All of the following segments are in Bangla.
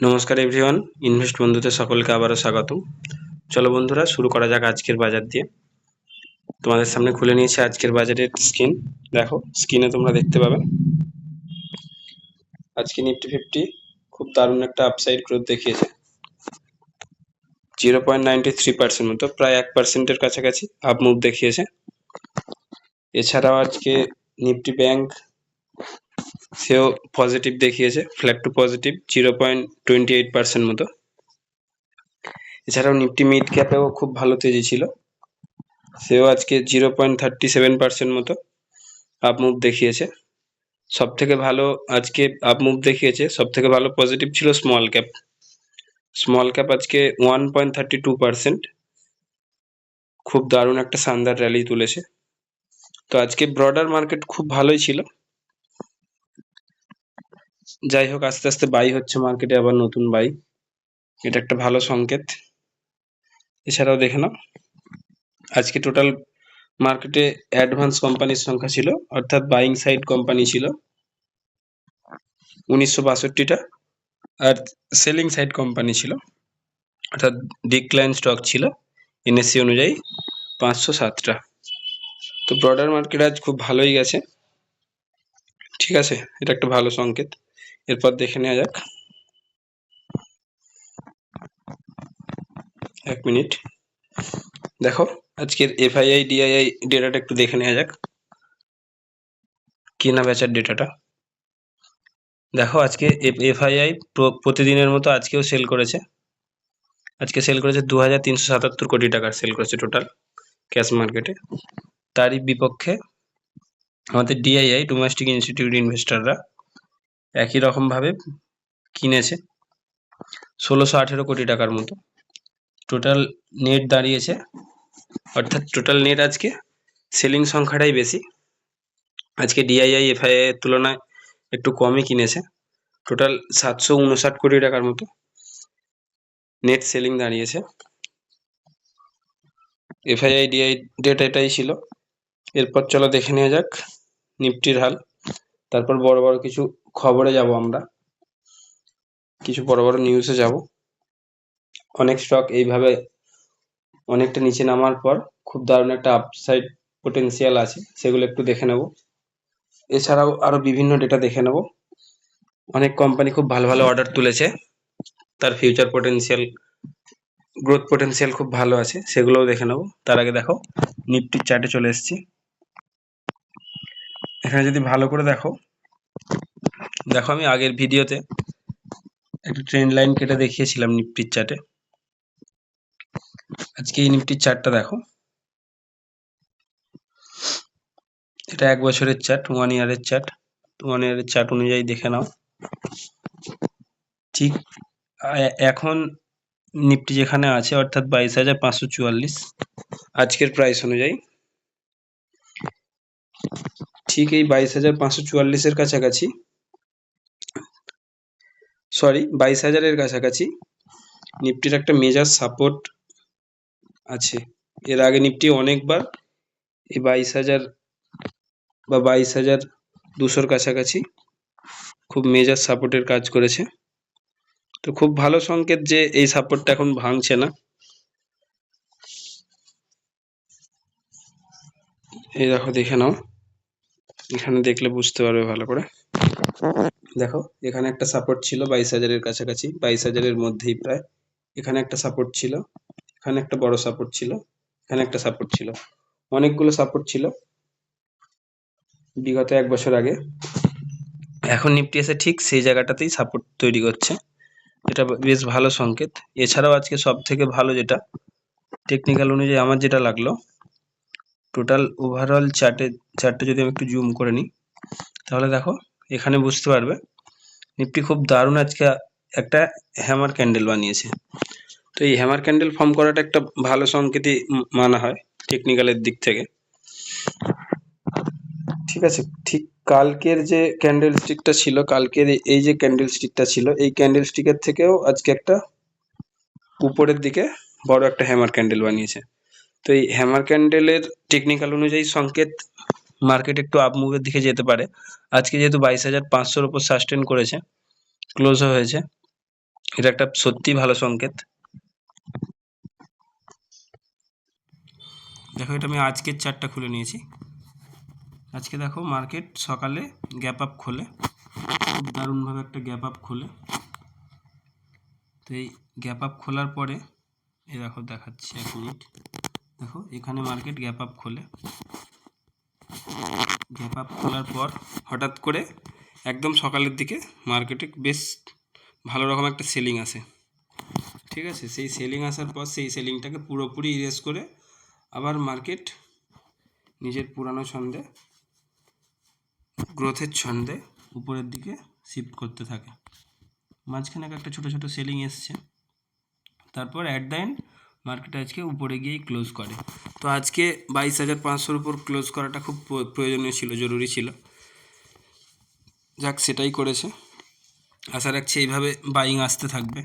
নমস্কার এভরিওয়ান ইনভেস্ট বন্ধুতে সকলকে আবারও স্বাগত চলো বন্ধুরা, শুরু করা যাক আজকের বাজার দিয়ে। তোমাদের সামনে খুলে নিয়েছি আজকের বাজারের স্ক্রিন দেখো স্ক্রিনে তোমরা দেখতে পাবে। আজকে নিফটি ফিফটি খুব দারুণ একটা আপসাইড গ্রোথ দেখিয়েছে। Zero point ninety three percent মতো, প্রায় এক পার্সেন্টের কাছাকাছি আপ মুভ দেখিয়েছে। এছাড়াও আজকে নিফটি ব্যাংক সেও পজিটিভ দেখিয়েছে flat to positive zero point twenty eight percent মতো। এছাড়াও নিফটি মিড ক্যাপেও খুব ভালো তেজি ছিল। সেও আজকে zero point thirty seven percent মতো আপ মুভ দেখিয়েছে। সব থেকে ভালো আজকে আপ মুভ দেখিয়েছে সব থেকে ভালো পজিটিভ ছিল স্মল ক্যাপ স্মল ক্যাপ আজকে one point thirty two percent খুব দারুণ একটা শানদার র্যালি তুলেছে। তো আজকে ব্রডার মার্কেট খুব ভালোই ছিল। যাই হোক, আস্তে আস্তে বাই হচ্ছে মার্কেটে আবার নতুন বাই এটা একটা ভালো সংকেত। এছাড়াও দেখে নাও। আজকে টোটাল মার্কেটে অ্যাডভান্স কোম্পানির সংখ্যা ছিল, অর্থাৎ বাইং সাইড কোম্পানি ছিল উনিশশো বাষট্টিটা, আর সেলিং সাইড কোম্পানি ছিল, অর্থাৎ ডিক্লাইন স্টক ছিল এনএসসি অনুযায়ী পাঁচশো সাতটা। তো ব্রডার মার্কেট আজ খুব ভালোই গেছে। ঠিক আছে, এটা একটা ভালো সংকেত। এরপর দেখে নেওয়া যাক। এক মিনিট। দেখো, আজকের এফআইআই, ডিআইআই ডেটাটা একটু দেখে নেওয়া যাক। কেনা বেচার ডেটাটা। দেখো, আজকে এফআইআই প্রতিদিনের মতো আজকেও সেল করেছে। আজকে সেল করেছে দু হাজার তিনশো সাতাত্তর কোটি টাকার সেল করেছে টোটাল ক্যাশ মার্কেটে। তারই বিপক্ষে আমাদের ডিআইআই, ডোমেস্টিক ইনস্টিটিউট ইনভেস্টাররা একই রকমভাবে কিনেছে। ষোলোশো আঠেরো কোটি টাকার মতো। টোটাল নেট দাঁড়িয়েছে, অর্থাৎ টোটাল নেট আজকে সেলিং সংখ্যাটাই বেশি। আজকে ডিআইআই এফআইআই এর তুলনায় একটু কমই কিনেছে। টোটাল সাতশো উনষাট কোটি টাকার মতো নেট সেলিং দাঁড়িয়েছে। এফআইআই ডিআই ডেট এটাই ছিল। এরপর চলো দেখে নেওয়া যাক, নিফটির হাল। তারপর বড় বড় কিছু খবরে যাব আমরা। কিছু বড় বড় নিউজে যাব। অনেক স্টক এইভাবে অনেকটা নিচে নামার পর খুব দারুণ একটা আপসাইড পোটেন্সিয়াল আছে, সেগুলো একটু দেখে নেব। এছাড়াও আরও বিভিন্ন ডেটা দেখে নেব। অনেক কোম্পানি খুব ভালো ভালো অর্ডার তুলেছে। তার ফিউচার পোটেন্সিয়াল গ্রোথ পোটেন্সিয়াল খুব ভালো আছে, সেগুলোও দেখে নেব। তার আগে দেখো নিফটির চার্টে চলে এসেছি। এখানে যদি ভালো করে দেখো দেখো আমি আগের ভিডিওতে একটা ট্রেন্ড লাইন কেটে দেখিয়েছিলাম নিফটির চার্টে আজকে এই নিফটির চার্টটা দেখো। এটা এক বছরের চার্ট ওয়ান ইয়ারের চার্ট ওয়ান ইয়ারের চার্ট অনুযায়ী দেখে নাও। ঠিক এখন নিফটি যেখানে আছে, অর্থাৎ বাইশ হাজার পাঁচশো চুয়াল্লিশ। আজকের প্রাইস অনুযায়ী। ঠিক এই বাইশ হাজার পাঁচশো চুয়াল্লিশের কাছাকাছি সরি বাইশ হাজারের কাছাকাছি। নিফটির একটা মেজার সাপোর্ট আছে। এর আগে নিফটি অনেকবার এই বাইশ হাজার বা বাইশ হাজার দুশোর কাছাকাছি খুব মেজার সাপোর্টের কাজ করেছে। তো খুব ভালো সংকেত যে এই সাপোর্টটা এখন ভাঙছে না। এই দেখো, দেখে নাও। এখানে দেখলে বুঝতে পারবে ভালো করে। দেখো, এখানে একটা সাপোর্ট ছিল বাইশ হাজারের কাছাকাছি, বাইশ হাজারের মধ্যেই প্রায়। এখানে একটা সাপোর্ট ছিল, এখানে একটা বড় সাপোর্ট ছিল, এখানে একটা সাপোর্ট ছিল। অনেকগুলো সাপোর্ট ছিল বিগত এক বছর আগে। এখন নিফটি এসে ঠিক সেই জায়গাটাতেই সাপোর্ট তৈরি করছে এটা বেশ ভালো সংকেত। এছাড়াও আজকে সব থেকে ভালো যেটা টেকনিক্যাল অনুযায়ী আমার যেটা লাগল টোটাল ওভারঅল চার্টে চার্টটা যদি আমি একটু জুম করে নিই, তাহলে দেখো এখানে বুঝতে পারবে। নিফটি খুব দারুণ আজকে একটা হ্যামার ক্যান্ডেল বানিয়েছে। তো এই হ্যামার ক্যান্ডেল ফর্ম করাটা একটা ভালো সংকেতই মানা হয় টেকনিক্যালের দিক থেকে। ঠিক আছে, ঠিক কালকের যে ক্যান্ডেল স্টিকটা ছিল, কালকের এই যে ক্যান্ডেল স্টিকটা ছিল, এই ক্যান্ডেল স্টিকের থেকেও আজকে একটা উপরের দিকে বড় একটা হ্যামার ক্যান্ডেল বানিয়েছে। তো এই হ্যামার ক্যান্ডেলের টেকনিক্যাল অনুযায়ী সংকেত মার্কেট একটু আপ মুভের দিকে যেতে পারে। আজকে যেহেতু বাইশ হাজার পাঁচশোর উপর সাস্টেন করেছে ক্লোজও হয়েছে। এটা একটা সত্যি ভালো সংকেত। দেখো, এটা আমি আজকের চারটা খুলে নিয়েছি। আজকে দেখো মার্কেট সকালে গ্যাপ আপ খোলে। খুব দারুণভাবে একটা গ্যাপ আপ খোলে। তো এই গ্যাপ আপ খোলার পরে, এই দেখো, দেখাচ্ছি এক মিনিট দেখো, এখানে মার্কেট গ্যাপ আপ খোলে। গ্যাপ আপ খোলার পর হঠাৎ করে একদম সকালের দিকে মার্কেটে বেশ ভালো রকম একটা সেলিং আসে। ঠিক আছে? সেই সেলিং আসার পর সেই সেলিংটাকে পুরোপুরি ইরেজ করে আবার মার্কেট নিজের পুরানো ছন্দে গ্রোথের ছন্দে উপরের দিকে শিফট করতে থাকে। মাঝখানে একটা ছোটো ছোটো সেলিং এসছে। তারপর অ্যাট দ্য এন্ড মার্কেট আজকে উপরে গিয়েই ক্লোজ করে। তো আজকে বাইশ হাজার পাঁচশোর উপর ক্লোজ করাটা খুব প্র- প্রয়োজনীয় ছিল, জরুরি ছিল। যাক, সেটাই করেছে। আশা রাখছি এইভাবে বাইং আসতে থাকবে।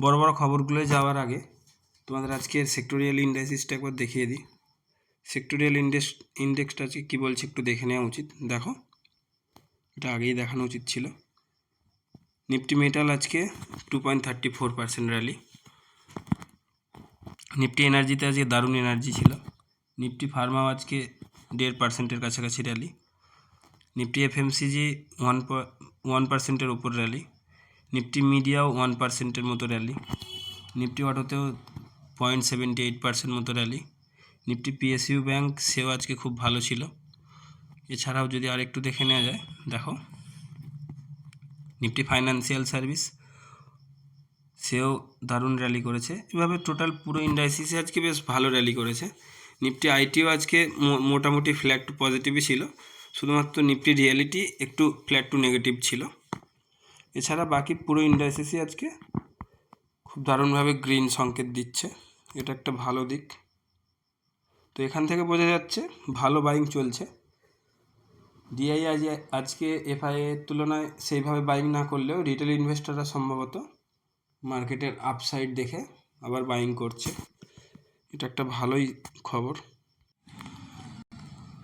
বড় বড় খবরগুলোয় যাওয়ার আগে তোমাদের আজকের সেক্টোরিয়াল ইন্ডাইসিসটা একবার দেখিয়ে দিই। সেক্টোরিয়াল ইন্ডেক্স ইন্ডেক্সটা আজকে কী বলছে একটু দেখে নেওয়া উচিত। দেখো, এটা আগেই দেখানো উচিত ছিল। নিফটি মেটাল আজকে two point thirty four percent rally Nifty এনার্জিতে আজকে দারুণ এনার্জি ছিল। নিফটি ফার্মাও আজকে দেড় পার্সেন্টের কাছাকাছি rally Nifty FMCG one one পার্সেন্টের উপর র্যালি নিফটি মিডিয়াও ওয়ান পার্সেন্টের মতো র্যালি নিফটি অটোতেও পয়েন্ট সেভেন্টি এইট পার্সেন্ট মতো র্যালি নিফটি পিএসইউ ব্যাংক সেও আজকে খুব ভালো ছিল। এছাড়াও যদি আরেকটু দেখে নেওয়া যায়, দেখো। নিফটি ফাইন্যান্সিয়াল সার্ভিস, সেও দারুণ র্যালি করেছে। এভাবে টোটাল পুরো ইন্ডাস্ট্রিসে আজকে বেশ ভালো র্যালি করেছে। নিফটি আইটিও আজকে মোটামুটি ফ্ল্যাট টু পজিটিভই ছিল। শুধুমাত্র নিফটি রিয়েলিটি একটু ফ্ল্যাট টু নেগেটিভ ছিল। এছাড়া বাকি পুরো ইন্ডাস্ট্রিসই আজকে খুব দারুণভাবে গ্রিন সংকেত দিচ্ছে। এটা একটা ভালো দিক। তো এখান থেকে বোঝা যাচ্ছে ভালো বাইং চলছে। ডিআই আজ আজকে এফআই এর তুলনায় সেইভাবে বাইং না করলেও রিটেল ইনভেস্টররা সম্ভবত মার্কেটের আপসাইড দেখে আবার বাইং করছে। এটা একটা ভালোই খবর।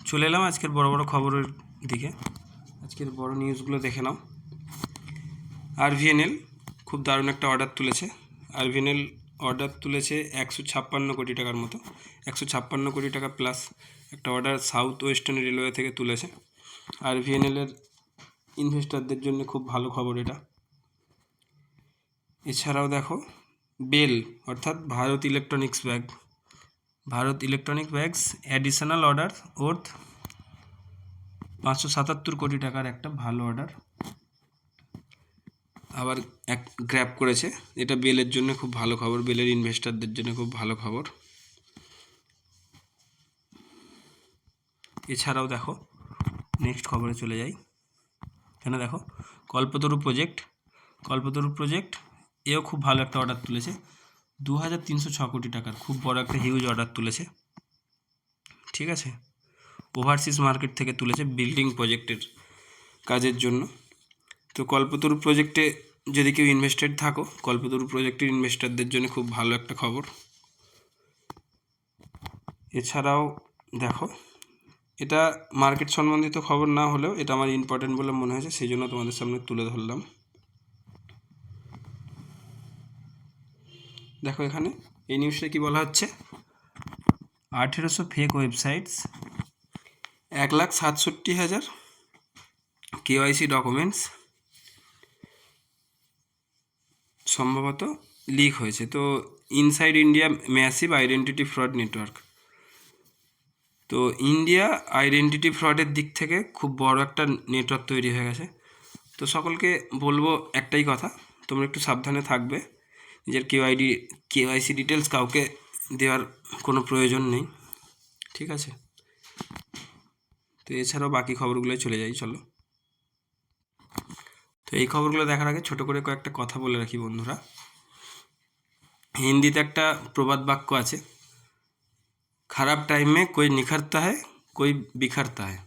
চলে এলাম আজকের বড় বড় খবরের দিকে। আজকের বড় নিউজগুলো দেখে নাও। আরভিএনএল খুব দারুণ একটা অর্ডার তুলেছে। আরভিএনএল অর্ডার তুলেছে একশো ছাপ্পান্ন কোটি টাকার মতো। একশো ছাপ্পান্ন কোটি টাকা প্লাস একটা অর্ডার সাউথ ওয়েস্টার্ন রেলওয়ে থেকে তুলেছে। আরভিএনএলের ইনভেস্টরদের জন্য খুব ভালো খবর এটা। এছাড়াও দেখো বেল অর্থাৎ Bharat electronics bag Bharat electronic bags additional order worth পাঁচশো সাতাত্তর কোটি টাকার একটা ভালো অর্ডার আবার এক গ্র্যাব করেছে, এটা বেলের জন্য খুব ভালো খবর বেলের ইনভেস্টরদের জন্য খুব ভালো খবর। এছাড়াও দেখো নেক্সট খবরে চলে যাই। এখানে দেখো, কল্পতরু প্রজেক্ট কল্পতরু প্রজেক্ট এও খুব ভালো একটা অর্ডার তুলেছে। দু হাজার তিনশো ছ কোটি টাকার খুব বড় একটা হিউজ অর্ডার তুলেছে। ঠিক আছে? ওভারসিজ মার্কেট থেকে তুলেছে বিল্ডিং প্রজেক্টের কাজের জন্য। তো কল্পতরু প্রজেক্টে যদি কেউ ইনভেস্টেড থাকো, কল্পতরু প্রজেক্টের ইনভেস্টরদের জন্য খুব ভালো একটা খবর। এছাড়াও দেখো এটা মার্কেট সম্বন্ধিত খবর না হলেও এটা আমার ইম্পর্টেন্ট বলে মনে হয়েছে, সেই জন্য তোমাদের সামনে তুলে ধরলাম। দেখো এখানে, এই নিউজটা কি বলা হচ্ছে? আঠেরোশো ফেক ওয়েবসাইটস এক লাখ সাতষট্টি হাজার কেওয়াইসি ডকুমেন্টস সম্ভবত লিক হয়েছে। তো inside India massive identity fraud network তো ইন্ডিয়া আইডেন্টিটি ফ্রডের দিক থেকে খুব বড় একটা নেটওয়ার্ক তৈরি হয়ে গেছে। তো সকলকে বলব একটাই কথা, তোমরা একটু সাবধানে থাকবে, নিজের কেওয়াইডি কেওয়াইসি ডিটেলস কাউকে দেওয়ার কোনো প্রয়োজন নেই, ঠিক আছে? তো এছাড়াও বাকি খবরগুলোয় চলে যাই, চলো। তো এই খবরগুলো দেখার আগে ছোট করে কয়েকটা কথা বলে রাখি বন্ধুরা। হিন্দিতে একটা প্রবাদ বাক্য আছে খারাপ টাইমে কই নিখারতা হয় কই বিখারতা হয়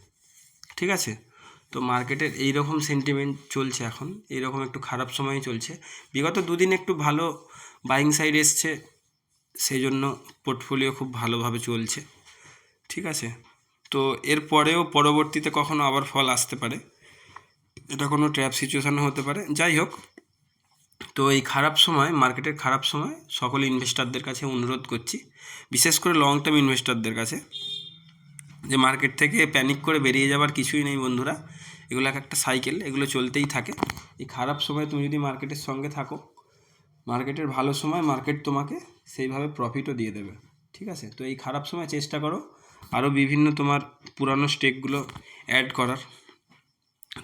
ঠিক আছে? তো মার্কেটের এই রকম সেন্টিমেন্ট চলছে এখন এই রকম একটু খারাপ সময়ই চলছে। বিগত দুদিন একটু ভালো বাইং সাইড এসছে সেই জন্য পোর্টফোলিও খুব ভালোভাবে চলছে। ঠিক আছে? তো এর পরেও পরবর্তীতে কখনো আবার ফল আসতে পারে। এটা কোনো ট্র্যাপ সিচুয়েশানও হতে পারে। যাই হোক তো এই খারাপ সময়, মার্কেটের খারাপ সময় সকল ইনভেস্টারদের কাছে অনুরোধ করছি, বিশেষ করে লং টার্ম ইনভেস্টারদের কাছে, যে মার্কেট থেকে প্যানিক করে বেরিয়ে যাওয়ার কিছুই নেই বন্ধুরা। এগুলো এক একটা সাইকেল এগুলো চলতেই থাকে। এই খারাপ সময় তুমি যদি মার্কেটের সঙ্গে থাকো মার্কেটের ভালো সময় মার্কেট তোমাকে সেইভাবে প্রফিটও দিয়ে দেবে, ঠিক আছে? তো এই খারাপ সময় চেষ্টা করো। আরও বিভিন্ন তোমার পুরানো স্টেকগুলো অ্যাড করার,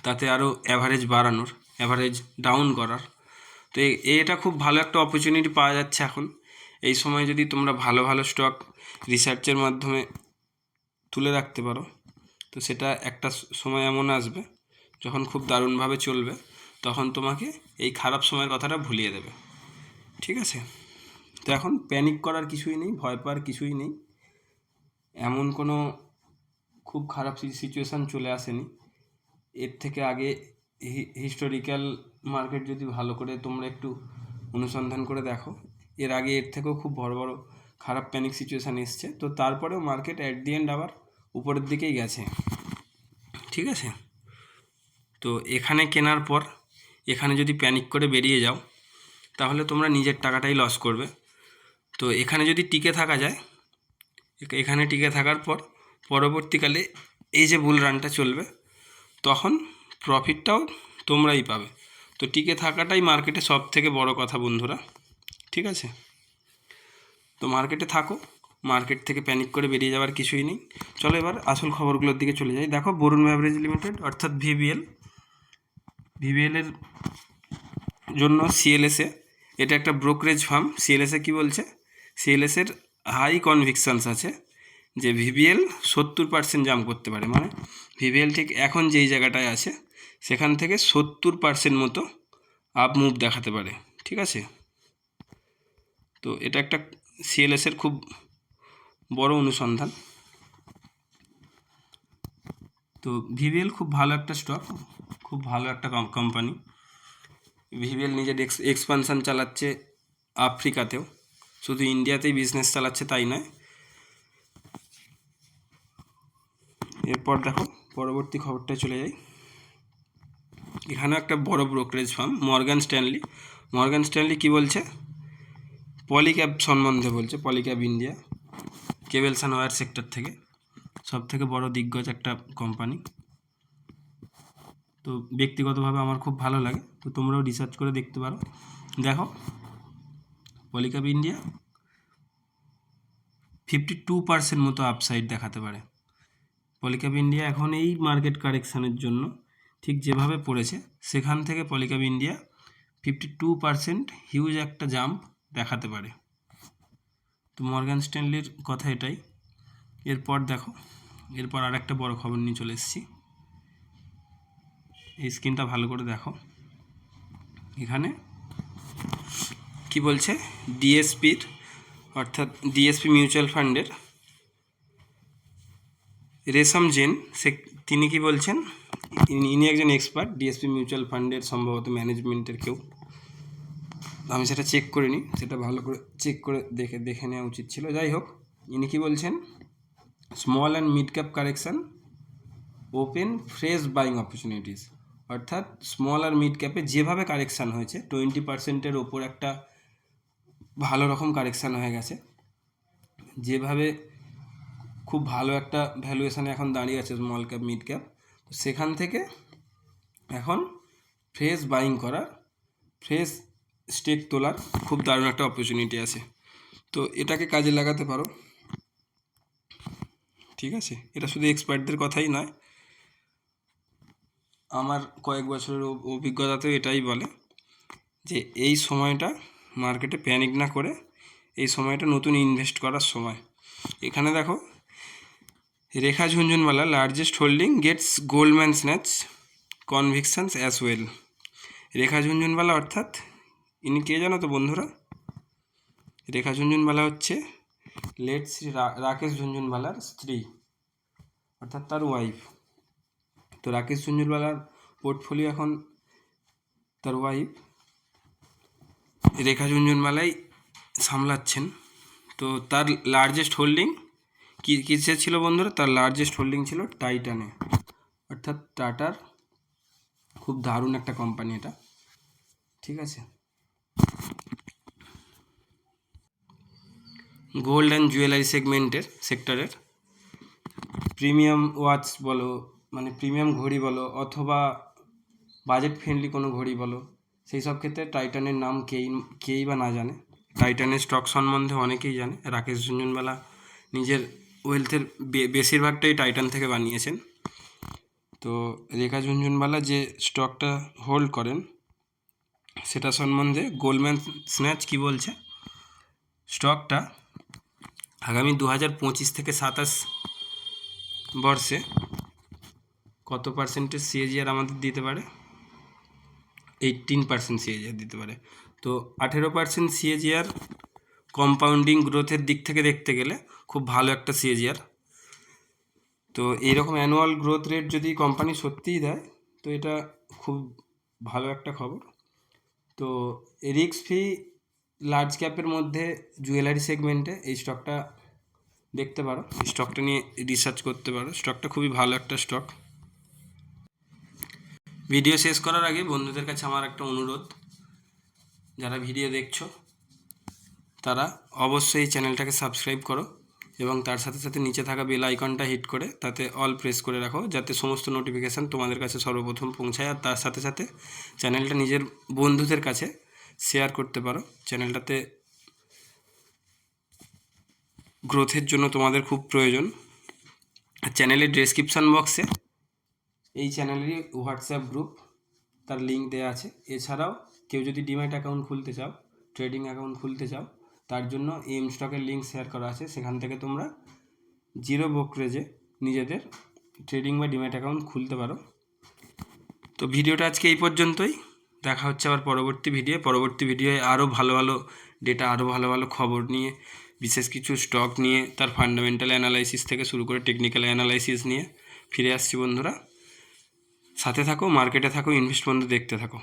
তাতে আরও অ্যাভারেজ বাড়ানোর অ্যাভারেজ ডাউন করার তো এটা খুব ভালো একটা অপরচুনিটি পাওয়া যাচ্ছে এখন। এই সময় যদি তোমরা ভালো ভালো স্টক রিসার্চের মাধ্যমে তুলে রাখতে পারো, তো সেটা একটা সময় এমন আসবে, যখন খুব দারুণভাবে চলবে, তখন তোমাকে এই খারাপ সময়ের কথাটা ভুলিয়ে দেবে। ঠিক আছে? তো এখন প্যানিক করার কিছুই নেই, ভয় পাওয়ার কিছুই নেই। এমন কোনো খুব খারাপ সিচুয়েশান চলে আসেনি। এর থেকে আগে হিস্টোরিক্যাল মার্কেট যদি ভালো করে তোমরা একটু অনুসন্ধান করে দেখো, এর আগে এর থেকেও খুব বড় বড় খারাপ প্যানিক সিচুয়েশান এসছে। তো তারপরেও মার্কেট অ্যাট দি এন্ড আবার উপরের দিকেই গেছে। ঠিক আছে? তো এখানে কেনার পর, এখানে যদি প্যানিক করে বেরিয়ে যাও, তাহলে তোমরা নিজের টাকাটাই লস করবে। তো এখানে যদি টিকে থাকা যায় এখ- এখানে টিকে থাকার পর পরবর্তীকালে এই যে বুল রানটা চলবে, তখন প্রফিটটাও তোমরাই পাবে। তো টিকে থাকাটাই মার্কেটে সব থেকে বড় কথা বন্ধুরা, ঠিক আছে? তো মার্কেটে থাকো মার্কেট থেকে প্যানিক করে বেরিয়ে যাওয়ার কিছুই নেই। চলো এবার আসল খবরগুলোর দিকে চলে যাই। দেখো, বরুণ ব্যাভারেজ লিমিটেড অর্থাৎ ভিবিএল ভিবিএলের জন্য সিএলএসএ এটা একটা ব্রোকারেজ ফার্ম সিএলএসএ কী বলছে? সিএলএসের হাই কনভিকশনস আছে যে ভিবিএল সত্তর পার্সেন্ট জাম্প করতে পারে। মানে ভিবিএল ঠিক এখন যেই জায়গাটায় আছে সেখান থেকে সত্তর পার্সেন্ট মতো আপ মুভ দেখাতে পারে, ঠিক আছে? তো এটা একটা সিএলএসের খুব বড় অনুসন্ধান। তো ভিভিএল খুব ভালো একটা স্টক খুব ভালো একটা কোম্পানি ভিভিএল নিজের এক্স এক্সপানশন চালাচ্ছে আফ্রিকাতেও। শুধু ইন্ডিয়াতেই বিজনেস চালাচ্ছে তাই নয়। এরপর দেখো, পরবর্তী খবরটায় চলে যাই। এখানেও একটা বড় brokerage firm Morgan Stanley Morgan Stanley কী বলছে? পলিক্যাব সম্বন্ধে বলছে Polycab India cables and wire sector থেকে। সব থেকে বড় দিগ্গজ একটা কোম্পানি তো ব্যক্তিগতভাবে আমার খুব ভালো লাগে, তো তোমরাও রিসার্চ করে দেখতে পারো। দেখো Polycab India fifty two percent মতো আপসাইড দেখাতে পারে। পলিক্যাব ইন্ডিয়া এখন এই মার্কেট কারেকশানের জন্য ঠিক যেভাবে পড়েছে, সেখান থেকে Polycab India fifty two percent huge একটা জাম্প দেখাতে পারে। তো মর্গান স্ট্যানলির কথা এটাই। এরপর দেখো, এরপর আর একটা বড় খবর নিয়ে চলে এসেছি। এই স্ক্রিনটা ভালো করে দেখো। এখানে কি বলছে? ডিএসপির, অর্থাৎ ডিএসপি মিউচুয়াল ফান্ডের রেশম জেন, সে তিনি কি বলছেন? ইনি একজন এক্সপার্ট ডিএসপি মিউচুয়াল ফান্ডের সম্ভবত ম্যানেজমেন্টের কেউ। আমি সেটা চেক করিনি সেটা ভালো করে চেক করে দেখে দেখে নেওয়া উচিত ছিল। যাই হোক, ইনি কি বলছেন? Small and mid cap correction open fresh buying opportunities অর্থাৎ স্মল আর মিড ক্যাপে যেভাবে কারেকশান হয়েছে টোয়েন্টি পার্সেন্টের ওপর একটা ভালো রকম কারেকশান হয়ে গেছে। যেভাবে খুব ভালো একটা ভ্যালুয়েশানে এখন দাঁড়িয়ে আছে স্মল ক্যাপ মিড ক্যাপ সেখান থেকে এখন ফ্রেশ বাইং করার ফ্রেশ স্টেক তোলার খুব দারুণ একটা অপরচুনিটি আছে। তো এটাকে কাজে লাগাতে পারো। ঠিক আছে? এটা শুধু এক্সপার্টদের কথাই নয়। আমার কয়েক বছরের অ- অভিজ্ঞতাতেও এটাই বলে যে এই সময়টা মার্কেটে প্যানিক না করে এই সময়টা নতুন ইনভেস্ট করার সময়। এখানে দেখো Rekha Jhunjhunwala largest holding gets Goldman snatch convictions as well Rekha Jhunjhunwala অর্থাৎ, ইনি কে জানো তো বন্ধুরা? রেখা ঝুনঝুনওয়ালা হচ্ছে লেট শ্রী রাকেশ ঝুনঝুনওয়ালার স্ত্রী, অর্থাৎ তার ওয়াইফ তো রাকেশ ঝুনঝুনওয়ালার পোর্টফোলিও এখন তার ওয়াইফ রেখা ঝুনঝুনওয়ালাই সামলাচ্ছেন। তো তার লার্জেস্ট হোল্ডিং কি কিসে ছিল বন্ধুরা? তার লার্জেস্ট হোল্ডিং ছিল টাইটানে অর্থাৎ টাটার খুব দারুণ একটা কোম্পানি এটা। ঠিক আছে? গোল্ড অ্যান্ড জুয়েলারি সেগমেন্টের সেক্টরের প্রিমিয়াম ওয়াচ বলো মানে প্রিমিয়াম ঘড়ি বলো, অথবা বাজেট ফ্রেন্ডলি কোনো ঘড়ি বলো, সেই সব ক্ষেত্রে টাইটানের নাম কেই কেই বা না জানে। টাইটানের স্টক সম্বন্ধে অনেকেই জানে। রাকেশ ঝুনঝুনওয়ালা নিজের ওয়েলথের বেশিরভাগটাই টাইটান থেকে বানিয়েছেন। তো রেখা ঝুনঝুনওয়ালা যে স্টকটা হোল্ড করেন, সেটা সম্বন্ধে গোল্ডম্যান স্ন্যাচ কী বলছে? স্টকটা আগামী দু হাজার পঁচিশ থেকে সাতাশ বর্ষে কত পার্সেন্টের সিএজিআর আমাদের দিতে পারে? এইটিন পার্সেন্ট সিএজিআর দিতে পারে। তো আঠেরো পার্সেন্ট সিএজিআর কম্পাউন্ডিং গ্রোথের দিক থেকে দেখতে গেলে খুব ভালো একটা সিএজিআর তো এইরকম অ্যানুয়াল গ্রোথ রেট যদি কোম্পানি সত্যিই দেয়, তো এটা খুব ভালো একটা খবর। তো রিক্স ফ্রি লার্জ ক্যাপের মধ্যে জুয়েলারি সেগমেন্টে এই স্টকটা দেখতে পারো। স্টকটা নিয়ে রিসার্চ করতে পারো। স্টকটা খুবই ভালো একটা স্টক ভিডিও শেষ করার আগে বন্ধুদের কাছে আমার একটা অনুরোধ। যারা ভিডিও দেখছ তারা অবশ্যই চ্যানেলটাকে সাবস্ক্রাইব করো এবং তার সাথে সাথে নিচে থাকা বেল আইকনটা হিট করে তাতে অল প্রেস করে রাখো যাতে সমস্ত নোটিফিকেশান তোমাদের কাছে সর্বপ্রথম পৌঁছায় আর তার সাথে সাথে চ্যানেলটা নিজের বন্ধুদের কাছে শেয়ার করতে পারো। চ্যানেলটাতে গ্রোথের জন্য তোমাদের খুব প্রয়োজন। চ্যানেলের ডেসক্রিপশান বক্সে এই চ্যানেলেরই হোয়াটসঅ্যাপ গ্রুপ তার লিঙ্ক দেওয়া আছে। এছাড়াও কেউ যদি ডিম্যাট অ্যাকাউন্ট খুলতে চাও ট্রেডিং অ্যাকাউন্ট খুলতে চাও তার জন্য এম স্টকের লিঙ্ক শেয়ার করা আছে। সেখান থেকে তোমরা জিরো ব্রোকারেজে নিজেদের ট্রেডিং বা ডিম্যাট অ্যাকাউন্ট খুলতে পারো। তো ভিডিওটা আজকে এই পর্যন্তই। দেখা হচ্ছে আবার পরবর্তী ভিডিও পরবর্তী ভিডিওয়ে আরও ভালো ভালো ডেটা আরও ভালো ভালো খবর নিয়ে, বিশেষ কিছু স্টক নিয়ে, তার ফান্ডামেন্টাল অ্যানালাইসিস থেকে শুরু করে টেকনিক্যাল অ্যানালাইসিস নিয়ে ফিরে আসছি বন্ধুরা। সাথে থাকো মার্কেটে থাকো ইনভেস্ট বন্ধু দেখতে থাকো।